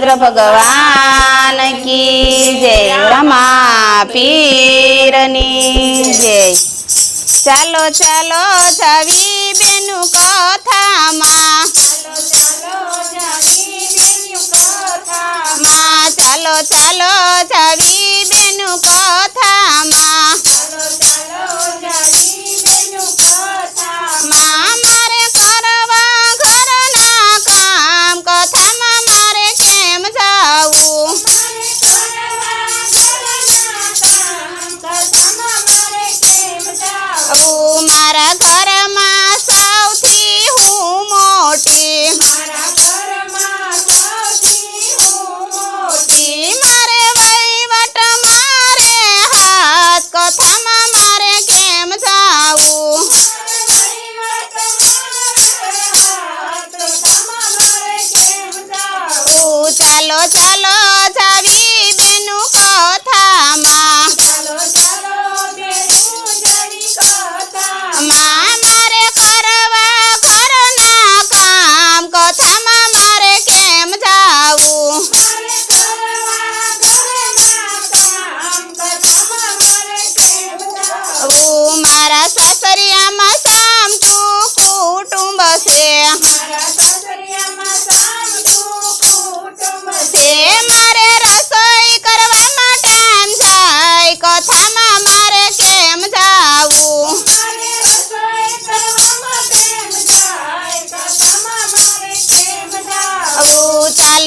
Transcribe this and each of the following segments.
ચંદ્ર ભગવાન કી જય. રમા પીરની જય. ચાલો ચાલો જાવી બેનું કથામાં. ચાલો ચાલો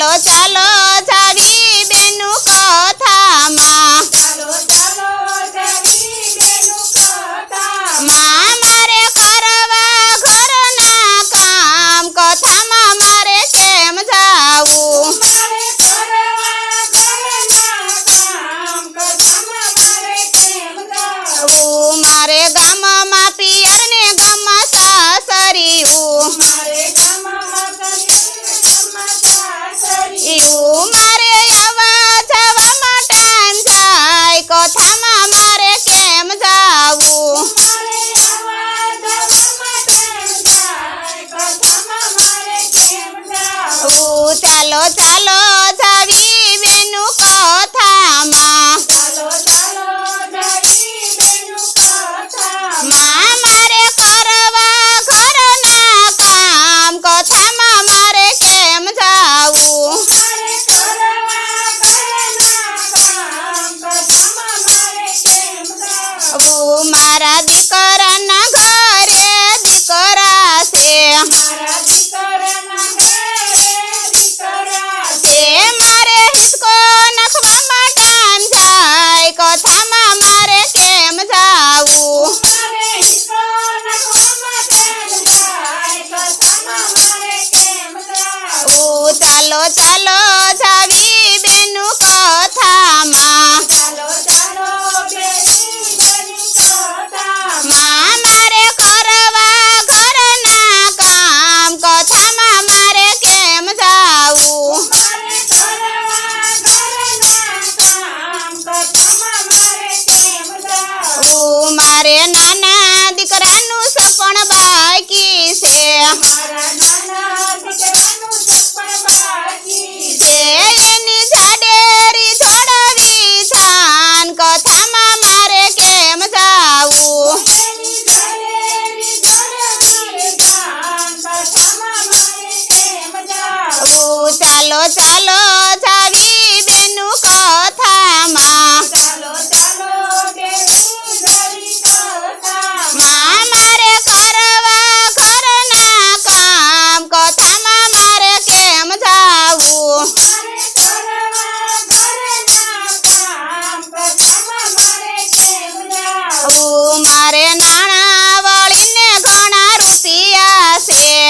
চলো চলো চলো চলো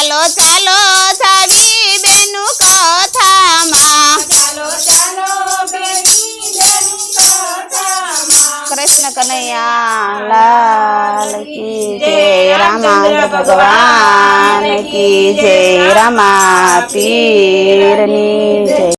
चलो चलो सभी बेनु को थामा चलो चलो कृष्ण कन्हैया लाल की जय रामा भगवान की जय रामा पीरनी जय